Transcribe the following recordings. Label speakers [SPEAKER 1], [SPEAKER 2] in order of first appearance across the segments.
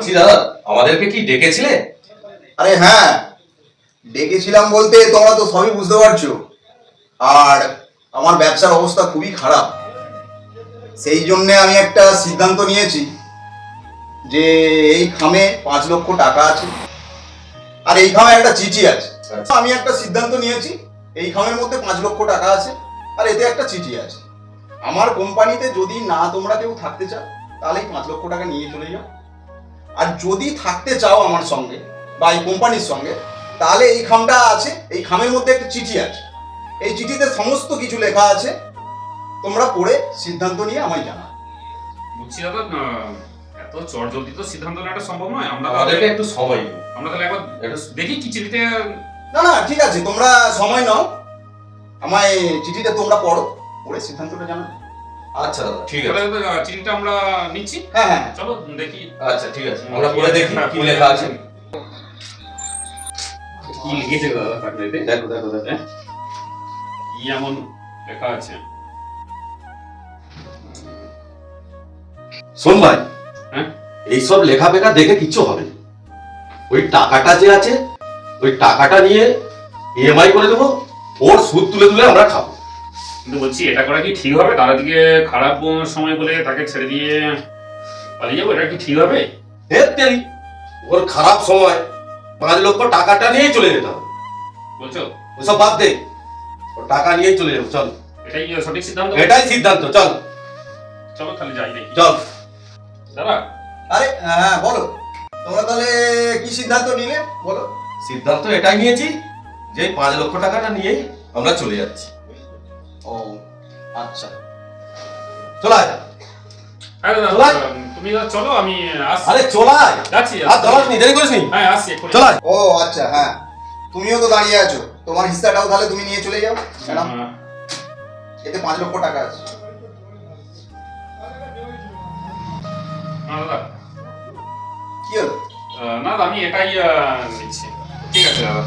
[SPEAKER 1] দাদা আমাদেরকে কি ডেকেছিলে?
[SPEAKER 2] আরে হ্যাঁ ডেকেছিলাম বলতে তোমরা তো সবই বুঝতে পারছ। আর আমার ব্যবসার অবস্থা খুবই খারাপ। সেই জন্যে আমি একটা সিদ্ধান্ত নিয়েছি যে এই খামে পাঁচ লক্ষ টাকা আছে। আর এই খামে একটা চিঠি আছে।
[SPEAKER 1] আচ্ছা।
[SPEAKER 2] আমি একটা সিদ্ধান্ত নিয়েছি এই খামের মধ্যে পাঁচ লক্ষ টাকা আছে আর এতে একটা চিঠি আছে। আমার কোম্পানিতে যদি না তোমরা কেউ থাকতে চাও তাহলে এই পাঁচ লক্ষ টাকা নিয়ে চলে যাও। আর যদি থাকতে চাও আমার সঙ্গে বা এই কোম্পানির সঙ্গে তাহলে এই খামটা আছে এই খামের মধ্যে একটা চিঠি আছে। এই চিঠিতে সমস্ত কিছু লেখা আছে। তোমরা পড়ে সিদ্ধান্ত নিয়ে আমায় জানা
[SPEAKER 3] বুঝছি দাদা এত চট জলদি তো সিদ্ধান্ত নেওয়াটা সম্ভব নয়। আমরা
[SPEAKER 1] আমাদেরকে
[SPEAKER 3] তাহলে
[SPEAKER 1] একটু সময় দিন।
[SPEAKER 3] আমরা তাহলে একবার দেখি কি চিঠিতে
[SPEAKER 2] না না ঠিক আছে তোমরা সময় নাও। আমায় চিঠিটা তোমরা পড়ো পড়ে সিদ্ধান্তটা জানাও।
[SPEAKER 1] আচ্ছা ঠিক আছে।
[SPEAKER 3] তাহলে চিঠিটা আমরা নিচ্ছি।
[SPEAKER 2] হ্যাঁ হ্যাঁ।
[SPEAKER 3] চলো দেখি।
[SPEAKER 1] আচ্ছা ঠিক আছে। আমরা পড়ে দেখি কি লেখা আছে।
[SPEAKER 3] কি লিখেছে দাদা
[SPEAKER 1] দেখো দেখো দেখো।
[SPEAKER 3] কি এমন লেখা আছে?
[SPEAKER 1] শোন ভাই
[SPEAKER 3] হ্যাঁ?
[SPEAKER 1] এইসব লেখা পেখা দেখে কিচ্ছু হবে ওই টাকাটা যে আছে ওই টাকাটা নিয়ে ইএমআই করে দেবো ওর সুদ তুলে তুলে আমরা খাব।
[SPEAKER 3] কিন্তু বলছি এটা করা কি ঠিক হবে? তার দিকে খারাপ সময় বলে তাকে ছেড়ে দিয়ে পালিয়ে যাব? এটা কি ঠিক হবে?
[SPEAKER 1] তেরি ওর খারাপ সময় পাঁচ লক্ষ টাকাটা নিয়েই চলে যেতে হবে।
[SPEAKER 3] বলছো?
[SPEAKER 1] ওসব বাদ দে টাকা নিয়েই চলে যাব চল।
[SPEAKER 3] এটাই সঠিক সিদ্ধান্ত?
[SPEAKER 1] এটাই সিদ্ধান্ত চল।
[SPEAKER 3] চলো তাহলে যাই দেখি।
[SPEAKER 1] চল।
[SPEAKER 3] দাদা?
[SPEAKER 2] আরে হ্যাঁ বলো। তোমরা তাহলে কি সিদ্ধান্ত নিলে? বলো।
[SPEAKER 1] সিদ্ধান্ত এটাই নিয়েছি যে পাঁচ লক্ষ টাকাটা নিয়েই আমরা চলে যাচ্ছি।
[SPEAKER 2] ও আচ্ছা।
[SPEAKER 1] চলায়
[SPEAKER 3] হ্যাঁ। তুমি চলো আমি আসছি।
[SPEAKER 1] আরে চলায়
[SPEAKER 3] যাচ্ছি
[SPEAKER 1] আর দলাস নি দেরি করিস নি?
[SPEAKER 3] হ্যাঁ আসছি।
[SPEAKER 1] চলায়
[SPEAKER 2] ও আচ্ছা হ্যাঁ। তুমিও তো দাঁড়িয়ে আছো। তোমার হিস্সাটাও তাহলে তুমি নিয়ে চলে যাও ম্যাডাম। এতে পাঁচ লক্ষ টাকা আছে।
[SPEAKER 3] না
[SPEAKER 2] কি হলো?
[SPEAKER 3] না আমি এটাই নিচ্ছি। ঠিক আছে দাদা।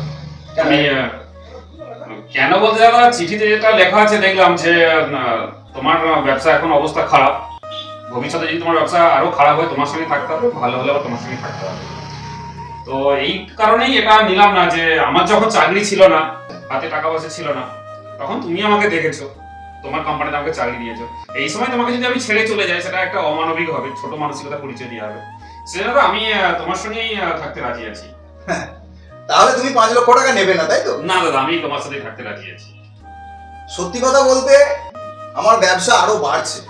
[SPEAKER 3] আমি কেন বলতে দাদা চিঠিতে যেটা লেখা আছে, দেখলাম যে তোমার ব্যবসা এখন অবস্থা খারাপ। ভবিষ্যতে যদি তোমার ব্যবসা আরও খারাপ হয়, তোমার সঙ্গে থাকতে হবে, ভালো হলে আবার তোমার সঙ্গে থাকতে হবে। তো এই কারণেই এটা নিলাম না যে, আমার যখন চাকরি ছিল না, হাতে টাকা পয়সা ছিল না, তখন তুমি আমাকে দেখেছ, তোমার কোম্পানিতে আমাকে চাকরি দিয়েছ। এই সময় তোমাকে যদি আমি ছেড়ে চলে যাই, সেটা একটা অমানবিক হবে, ছোট মানসিকতা পরিচয় দিয়ে হবে। সেজন্য আমি তোমার সঙ্গেই থাকতে রাজি আছি।
[SPEAKER 2] তাহলে তুমি পাঁচ লক্ষ টাকা নেবে না তাই তো?
[SPEAKER 3] না দাদা আমি তোমার সাথে থাকতে রাজি আছি
[SPEAKER 2] সত্যি কথা বলতে আমার ব্যবসা আরও বাড়ছে।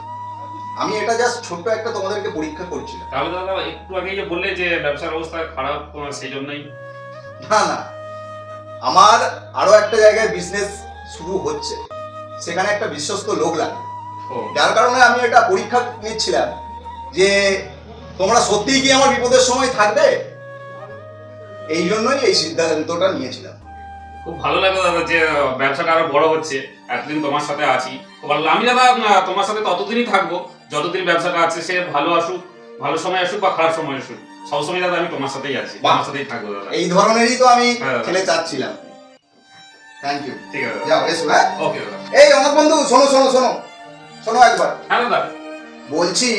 [SPEAKER 2] আমি এটা জাস্ট ছোট্ট একটা তোমাদেরকে পরীক্ষা করছিলাম।
[SPEAKER 3] তাহলে দাদা একটু আগে যে বললে যে ব্যবসার অবস্থা খারাপ সেই জন্যই।
[SPEAKER 2] না না। আমার আরও একটা জায়গায় বিজনেস শুরু হচ্ছে। সেখানে একটা বিশ্বস্ত লোক লাগবে
[SPEAKER 3] ও।
[SPEAKER 2] যার কারণে আমি এটা পরীক্ষা নিচ্ছিলাম যে তোমরা সত্যিই কি আমার বিপদের সময় থাকবে? এই জন্যই এই সিদ্ধান্তটা নিয়েছিলাম।
[SPEAKER 3] খুব ভালো লাগল দাদা যে ব্যবসাটা আরও বড় হচ্ছে। এতদিন তোমার সাথে আছি। আমি দাদা তোমার সাথে ততদিনই থাকব। যতদিন ব্যবসাটা আছে সে ভালো আসুক ভালো সময় আসুক বা খারাপ সময় আসুক। সবসময় দাদা আমি তোমার সাথেই আছি। তোমার সাথেই থাকব দাদা।
[SPEAKER 2] এই ধরনেরই তো আমি
[SPEAKER 3] হ্যাঁ।
[SPEAKER 2] ছেলে চাচ্ছিলাম। থ্যাংক ইউ
[SPEAKER 3] ঠিক আছে দাদা।
[SPEAKER 2] যাও এসো হ্যাঁ?
[SPEAKER 3] ওকে দাদা।
[SPEAKER 2] এই অমর বন্ধু শোনো শোনো শোনো। শোনো একবার।
[SPEAKER 3] হ্যাঁ দাদা।
[SPEAKER 2] বলছি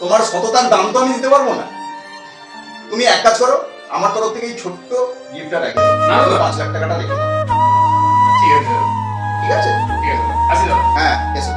[SPEAKER 2] তোমার সততার দাম তো আমি দিতে পারব না। তুমি এক কাজ করো আমার তরফ থেকে এই ছোট্ট গিফটটা রেখে।
[SPEAKER 3] না।
[SPEAKER 2] পাঁচ লাখ টাকাটা রেখে
[SPEAKER 3] ঠিক আছে।
[SPEAKER 2] ঠিক আছে?
[SPEAKER 3] ঠিক আছে। আসি
[SPEAKER 2] হ্যাঁ এসো।